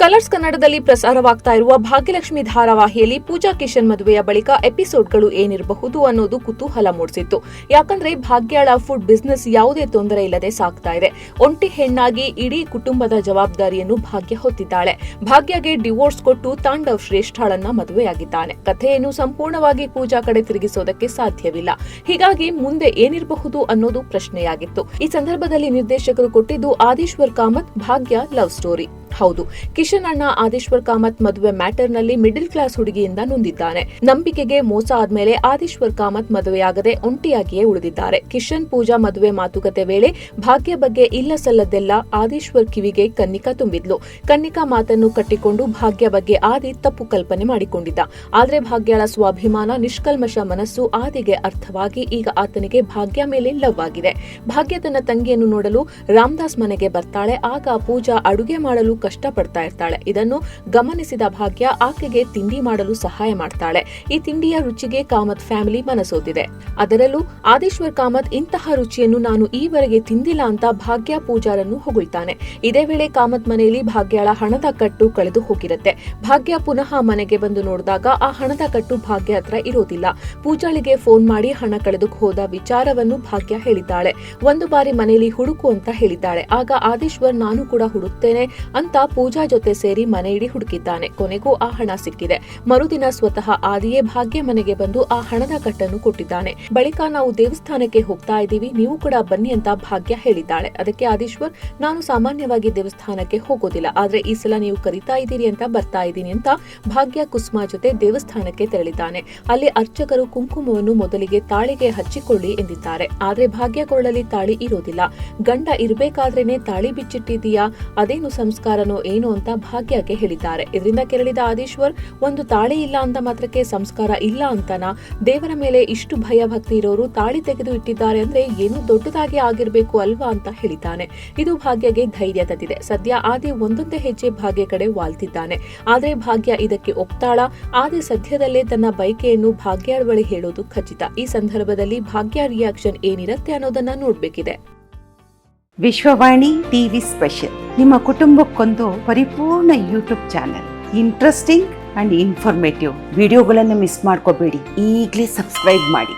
Colours ಕನ್ನಡದಲ್ಲಿ ಪ್ರಸಾರವಾಗ್ತಾ ಇರುವ ಭಾಗ್ಯಲಕ್ಷ್ಮಿ ಧಾರಾವಾಹಿಯಲ್ಲಿ ಪೂಜಾ ಕಿಶನ್ ಮದುವೆಯ ಬಳಿಕ ಎಪಿಸೋಡ್ಗಳು ಏನಿರಬಹುದು ಅನ್ನೋದು ಕುತೂಹಲ ಮೂಡಿಸಿತ್ತು. ಯಾಕಂದ್ರೆ ಭಾಗ್ಯಾಳ ಫುಡ್ ಬಿಸ್ನೆಸ್ ಯಾವುದೇ ತೊಂದರೆ ಇಲ್ಲದೆ ಸಾಗ್ತಾ ಇದೆ. ಒಂಟಿ ಹೆಣ್ಣಾಗಿ ಇಡೀ ಕುಟುಂಬದ ಜವಾಬ್ದಾರಿಯನ್ನು ಭಾಗ್ಯ ಹೊತ್ತಿದ್ದಾಳೆ. ಭಾಗ್ಯಗೆ ಡಿವೋರ್ಸ್ ಕೊಟ್ಟು ತಾಂಡವ್ ಶ್ರೇಷ್ಠಾಳನ್ನ ಮದುವೆಯಾಗಿದ್ದಾನೆ. ಕಥೆಯನ್ನು ಸಂಪೂರ್ಣವಾಗಿ ಪೂಜಾ ಕಡೆ ತಿರುಗಿಸೋದಕ್ಕೆ ಸಾಧ್ಯವಿಲ್ಲ. ಹೀಗಾಗಿ ಮುಂದೆ ಏನಿರಬಹುದು ಅನ್ನೋದು ಪ್ರಶ್ನೆಯಾಗಿತ್ತು. ಈ ಸಂದರ್ಭದಲ್ಲಿ ನಿರ್ದೇಶಕರು ಕೊಟ್ಟಿದ್ದು ಆದೀಶ್ವರ್ ಕಾಮತ್, ಭಾಗ್ಯ ಲವ್ ಸ್ಟೋರಿ. ಹೌದು. ಕಿಶನ್ ಅಣ್ಣ ಆದೇಶ್ವರ್ ಕಾಮತ್ ಮದುವೆ ಮ್ಯಾಟರ್ನಲ್ಲಿ ಮಿಡಿಲ್ ಕ್ಲಾಸ್ ಹುಡುಗಿಯಿಂದ ನೊಂದಿದ್ದಾನೆ. ನಂಬಿಕೆಗೆ ಮೋಸ ಆದ್ಮೇಲೆ ಆದೇಶ್ವರ್ ಕಾಮತ್ ಮದುವೆಯಾಗದೆ ಒಂಟಿಯಾಗಿಯೇ ಉಳಿದಿದ್ದಾರೆ. ಕಿಶನ್ ಪೂಜಾ ಮದುವೆ ಮಾತುಕತೆ ವೇಳೆ ಭಾಗ್ಯ ಬಗ್ಗೆ ಇಲ್ಲ ಸಲ್ಲದೆಲ್ಲ ಆದೇಶ್ವರ್ ಕಿವಿಗೆ ಕನ್ನಿಕಾ ತುಂಬಿದ್ಲು. ಕನ್ನಿಕಾ ಮಾತನ್ನು ಕಟ್ಟಿಕೊಂಡು ಭಾಗ್ಯ ಬಗ್ಗೆ ಆದಿ ತಪ್ಪು ಕಲ್ಪನೆ ಮಾಡಿಕೊಂಡಿದ್ದ. ಆದ್ರೆ ಭಾಗ್ಯಳ ಸ್ವಾಭಿಮಾನ, ನಿಷ್ಕಲ್ಮಶ ಮನಸ್ಸು ಆದಿಗೆ ಅರ್ಥವಾಗಿ ಈಗ ಆತನಿಗೆ ಭಾಗ್ಯ ಮೇಲೆ ಲವ್ ಆಗಿದೆ. ಭಾಗ್ಯ ತನ್ನ ತಂಗಿಯನ್ನು ನೋಡಲು ರಾಮದಾಸ್ ಮನೆಗೆ ಬರ್ತಾಳೆ. ಆಗ ಪೂಜಾ ಅಡುಗೆ ಮಾಡಲು ಕಷ್ಟ ಪಡ್ತಾ ಇರ್ತಾಳೆ. ಇದನ್ನು ಗಮನಿಸಿದ ಭಾಗ್ಯ ಆಕೆಗೆ ತಿಂಡಿ ಮಾಡಲು ಸಹಾಯ ಮಾಡ್ತಾಳೆ. ಈ ತಿಂಡಿಯ ರುಚಿಗೆ ಕಾಮತ್ ಫ್ಯಾಮಿಲಿ ಮನಸೋತಿದೆ ಅದರಲ್ಲೂ ಆದೇಶ್ವರ್ ಕಾಮತ್ ಇಂತಹ ರುಚಿಯನ್ನು ನಾನು ಈವರೆಗೆ ತಿಂದಿಲ್ಲ ಅಂತ ಭಾಗ್ಯ ಪೂಜಾರನ್ನು ಹೊಗಳ್ತಾನೆ. ಇದೇ ವೇಳೆ ಕಾಮತ್ ಮನೆಯಲ್ಲಿ ಭಾಗ್ಯಳ ಹಣದ ಕಟ್ಟು ಕಳೆದು ಹೋಗಿರುತ್ತೆ. ಭಾಗ್ಯ ಪುನಃ ಮನೆಗೆ ಬಂದು ನೋಡಿದಾಗ ಆ ಹಣದ ಕಟ್ಟು ಭಾಗ್ಯ ಹತ್ರ ಇರೋದಿಲ್ಲ. ಪೂಜಾಳಿಗೆ ಫೋನ್ ಮಾಡಿ ಹಣ ಕಳೆದು ಹೋದ ವಿಚಾರವನ್ನು ಭಾಗ್ಯ ಹೇಳಿದ್ದಾಳೆ. ಒಂದು ಬಾರಿ ಮನೆಯಲ್ಲಿ ಹುಡುಕು ಅಂತ ಹೇಳಿದ್ದಾಳೆ. ಆಗ ಆದೇಶ್ವರ್, ನಾನು ಕೂಡ ಹುಡುಕ್ತೇನೆ ಅಂತ ಪೂಜಾ ಜೊತೆ ಸೇರಿ ಮನೆ ಇಡಿ ಹುಡುಕಿದ್ದಾನೆ. ಕೊನೆಗೂ ಆ ಹಣ ಸಿಕ್ಕಿದೆ. ಮರುದಿನ ಸ್ವತಃ ಆದಿಯೇ ಭಾಗ್ಯ ಮನೆಗೆ ಬಂದು ಆ ಹಣದ ಕಟ್ಟನ್ನು ಕೊಟ್ಟಿದ್ದಾನೆ. ಬಳಿಕ ನಾವು ದೇವಸ್ಥಾನಕ್ಕೆ ಹೋಗ್ತಾ ಇದ್ದೀವಿ. ನೀವು ಕೂಡ ಬನ್ನಿ ಅಂತ ಭಾಗ್ಯ ಹೇಳಿದ್ದಾಳೆ. ಅದಕ್ಕೆ ಆದೀಶ್ವರ್, ನಾನು ಸಾಮಾನ್ಯವಾಗಿ ದೇವಸ್ಥಾನಕ್ಕೆ ಹೋಗೋದಿಲ್ಲ. ಆದ್ರೆ ಈ ಸಲ ನೀವು ಕರಿತಾ ಇದ್ದೀರಿ ಅಂತ ಬರ್ತಾ ಇದ್ದೀನಿ ಅಂತ ಭಾಗ್ಯ ಕುಸುಮಾ ಜೊತೆ ದೇವಸ್ಥಾನಕ್ಕೆ ತೆರಳಿದ್ದಾನೆ. ಅಲ್ಲಿ ಅರ್ಚಕರು ಕುಂಕುಮವನ್ನು ಮೊದಲಿಗೆ ತಾಳಿಗೆ ಹಚ್ಚಿಕೊಳ್ಳಿ ಎಂದಿದ್ದಾರೆ. ಆದ್ರೆ ಭಾಗ್ಯ ಕೊಳ್ಳಲಿ ತಾಳಿ ಇರೋದಿಲ್ಲ. ಗಂಡ ಇರಬೇಕಾದ್ರೇನೆ ತಾಳಿ ಬಿಚ್ಚಿಟ್ಟಿದೀಯಾ ಅದೇನು ಸಂಸ್ಕಾರನೋ ಏನು ಅಂತ ಭಾಗ್ಯಕ್ಕೆ ಹೇಳಿದ್ದಾರೆ. ಇದರಿಂದ ಕೆರಳಿದ ಆದೀಶ್ವರ್, ಒಂದು ತಾಳಿ ಇಲ್ಲ ಅಂತ ಮಾತ್ರಕ್ಕೆ ಸಂಸ್ಕಾರ ಇಲ್ಲ ಅಂತನ? ದೇವರ ಮೇಲೆ ಇಷ್ಟು ಭಯ ಭಕ್ತಿ ಇರೋರು ತಾಳಿ ತೆಗೆದು ಇಟ್ಟಿದ್ದಾರೆ ಅಂದ್ರೆ ಏನು ದೊಡ್ಡದಾಗಿ ಆಗಿರ್ಬೇಕು ಅಲ್ವಾ? ಅಂತ ಹೇಳಿದ್ದಾನೆ. ಇದು ಭಾಗ್ಯಗೆ ಧೈರ್ಯ ತಂದಿದೆ. ಸದ್ಯ ಆದಿ ಒಂದೊಂದೇ ಹೆಜ್ಜೆ ಭಾಗ್ಯ ಕಡೆ ವಾಲ್ತಿದ್ದಾನೆ. ಆದ್ರೆ ಭಾಗ್ಯ ಇದಕ್ಕೆ ಒಪ್ತಾಳ. ಆದಿ ಸದ್ಯದಲ್ಲೇ ತನ್ನ ಬೈಕೆಯನ್ನು ಭಾಗ್ಯ ಬಳಿ ಹೇಳೋದು ಖಚಿತ. ಈ ಸಂದರ್ಭದಲ್ಲಿ ಭಾಗ್ಯ ರಿಯಾಕ್ಷನ್ ಏನಿರುತ್ತೆ ಅನ್ನೋದನ್ನ ನೋಡ್ಬೇಕಿದೆ. Vishwavani TV special. ನಿಮ್ಮ ಕುಟುಂಬಕ್ಕೊಂದು ಪರಿಪೂರ್ಣ YouTube channel. Interesting and informative ವಿಡಿಯೋಗಳನ್ನು ಮಿಸ್ ಮಾಡ್ಕೋಬೇಡಿ. ಈಗಲೇ ಸಬ್ಸ್ಕ್ರೈಬ್ ಮಾಡಿ.